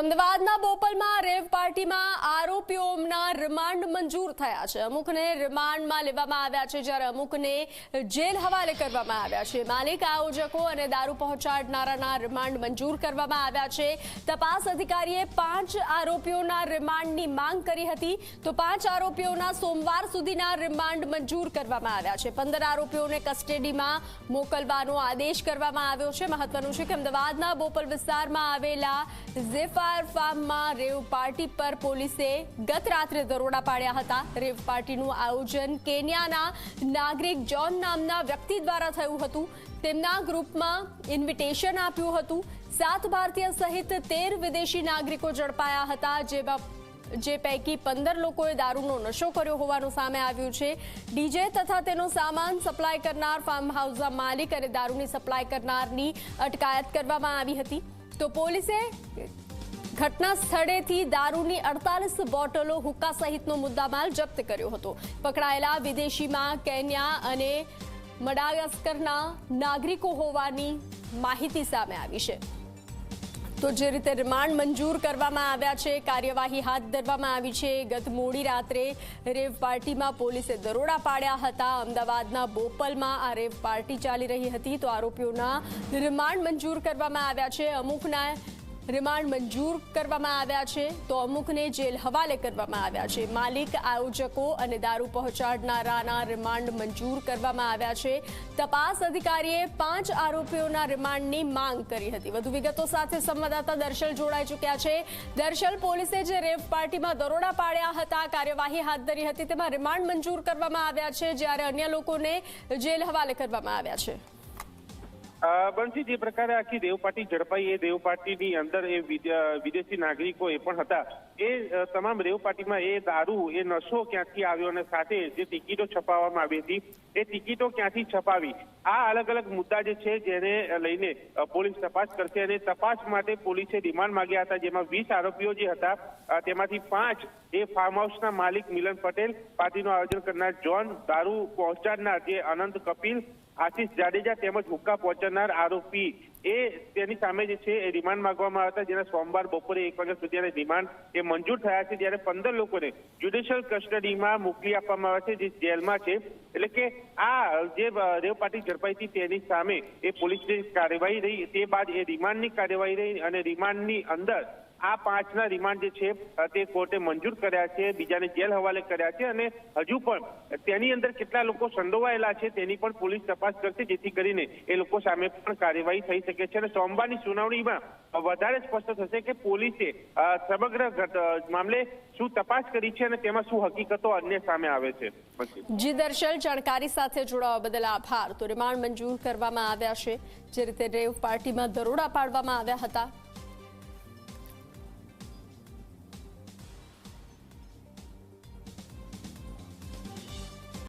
અમદાવાદના બોપલમાં રેવ પાર્ટીમાં આરોપીઓના રિમાન્ડ મંજૂર થયા છે. અમુકને રિમાન્ડમાં લેવામાં આવ્યા છે જ્યારે અમુકને જેલ હવાલે કરવામાં આવ્યા છે. માલિક, આયોજકો અને દારૂ પહોંચાડનારાના રિમાન્ડ મંજૂર કરવામાં આવ્યા છે. તપાસ અધિકારીએ પાંચ આરોપીઓના રિમાન્ડની માંગ કરી હતી. તો પાંચ આરોપીઓના સોમવાર સુધીના રિમાન્ડ મંજૂર કરવામાં આવ્યા છે. પંદર આરોપીઓને કસ્ટડીમાં મોકલવાનો આદેશ કરવામાં આવ્યો છે. મહત્વનું છે કે અમદાવાદના બોપલ વિસ્તારમાં આવેલા ઝેફાયર ફાર્મમાં રેવ પાર્ટી પર પોલીસે ગત રાત્રે દરોડા પાડ્યા હતા. રેવ પાર્ટીનું આયોજન કેન્યાના નાગરિક જોન નામના વ્યક્તિ દ્વારા થયું હતું. તેમના ગ્રુપમાં ઇન્વિટેશન આપ્યું હતું. સાત ભારતીય સહિત તેર વિદેશી નાગરિકો ઝડપાયા હતા જેમાં જે પૈકી પંદર લોકોએ દારૂનો નશો કર્યો હોવાનું સામે આવ્યું છે. ડીજે તથા તેનો સામાન સપ્લાય કરનાર ફાર્મ હાઉસના માલિક અને દારૂની સપ્લાય કરનારની અટકાયત કરવામાં આવી હતી. તો પોલીસે ઘટના સ્થળેથી દારૂની અડતાલીસ બોટલો હુક્કા સહિતનો મુદ્દામાલ જપ્ત કર્યો હતો. પકડાયેલા વિદેશીમાં કેન્યા અને મડાગાસ્કરના નાગરિકો હોવાની માહિતી સામે આવી છે. તો જે રીતે રિમાન્ડ મંજૂર કરવામાં આવ્યા છે, કાર્યવાહી હાથ ધરવામાં આવી છે. ગત મોડી રાત્રે રેવ પાર્ટીમાં પોલીસે દરોડા પાડ્યા હતા. અમદાવાદના બોપલમાં આ રેવ પાર્ટી ચાલી રહી હતી. તો આરોપીઓના રિમાન્ડ મંજૂર કરવામાં આવ્યા છે. અમુકના રિમાન્ડ મંજૂર કરવામાં આવ્યા છે તો અમુકને જેલ હવાલે કરવામાં આવ્યા છે. માલિક, આયોજકો અને દારૂ પહોંચાડનારાના રિમાન્ડ મંજૂર કરવામાં આવ્યા છે. તપાસ અધિકારીએ પાંચ આરોપીઓના રિમાન્ડની માંગ કરી હતી. વધુ વિગતો સાથે સંવાદદાતા દર્શલ જોડાઈ ચૂક્યા છે. દર્શલ, પોલીસે જે રેવ પાર્ટીમાં દરોડા પાડ્યા હતા, કાર્યવાહી હાથ ધરી હતી, તેમાં રિમાન્ડ મંજૂર કરવામાં આવ્યા છે, જ્યારે અન્ય લોકોને જેલ હવાલે કરવામાં આવ્યા છે. બંસી જે પ્રકારે આખી દેવપાટી ઝડપાઈ, એ દેવપાટીની અંદર એ વિદેશી નાગરિકો એ પણ હતા. એ તમામ દેવપાટીમાં એ દારૂ, એ નશો ક્યાંથી આવ્યો અને સાથે જે ટિકિટો છપાવવામાં આવી હતી, એ ટિકિટો ક્યાંથી છપાવી? આ અલગ અલગ મુદ્દા જે છે, જેને લઈને પોલીસ તપાસ કરશે અને તપાસ માટે પોલીસે રિમાન્ડ માંગ્યા હતા, જેમાં વીસ આરોપીઓ જે હતા તેમાંથી પાંચ એ ફાર્મ હાઉસના માલિક મિલન પટેલ. પાર્ટીનું આયોજન કરનાર જોન દારૂ પહોંચાડનાર જે અનંત કપિલ આશીષ જાડેજા તેમજ હુક્કા પહોંચનાર આરોપી એ તેની સામે જે છે એ રિમાન્ડ માંગવામાં આવતા જેના સોમવાર બપોરે એક વાગ્યા સુધી રિમાન્ડ એ મંજૂર થયા છે. જ્યારે પંદર લોકોને જ્યુડિશિયલ કસ્ટડીમાં મોકલી આપવામાં આવ્યા છે, જે જેલમાં છે. એટલે કે આ જે રેવ પાટી ઝડપાઈ હતી તેની સામે એ પોલીસની કાર્યવાહી રહી. તે બાદ એ રિમાન્ડની કાર્યવાહી રહી અને રિમાન્ડની અંદર આ પાંચના રિમાન્ડ જે છે તે કોર્ટે મંજૂર કર્યા છે, બીજાને જેલ હવાલે કર્યા છે અને હજુ પણ તેની અંદર કેટલા લોકો સંડોવાયેલા છે તેની પણ પોલીસ તપાસ કરશે, જેથી કરીને એ લોકો સામે પણ કાર્યવાહી થઈ શકે છે અને સોમવારની સુનાવણીમાં વધારે સ્પષ્ટ થશે કે પોલીસે સમગ્ર મામલે શું તપાસ કરી છે અને તેમાં શું હકીકતો અન્ય સામે આવે છે. જી દર્શલ, જાણકારી સાથે જોડાવા બદલ આભાર. તો રિમાન્ડ મંજૂર કરવામાં આવ્યા છે. જે રીતે રેવ પાર્ટીમાં દરોડા પાડવામાં આવ્યા હતા.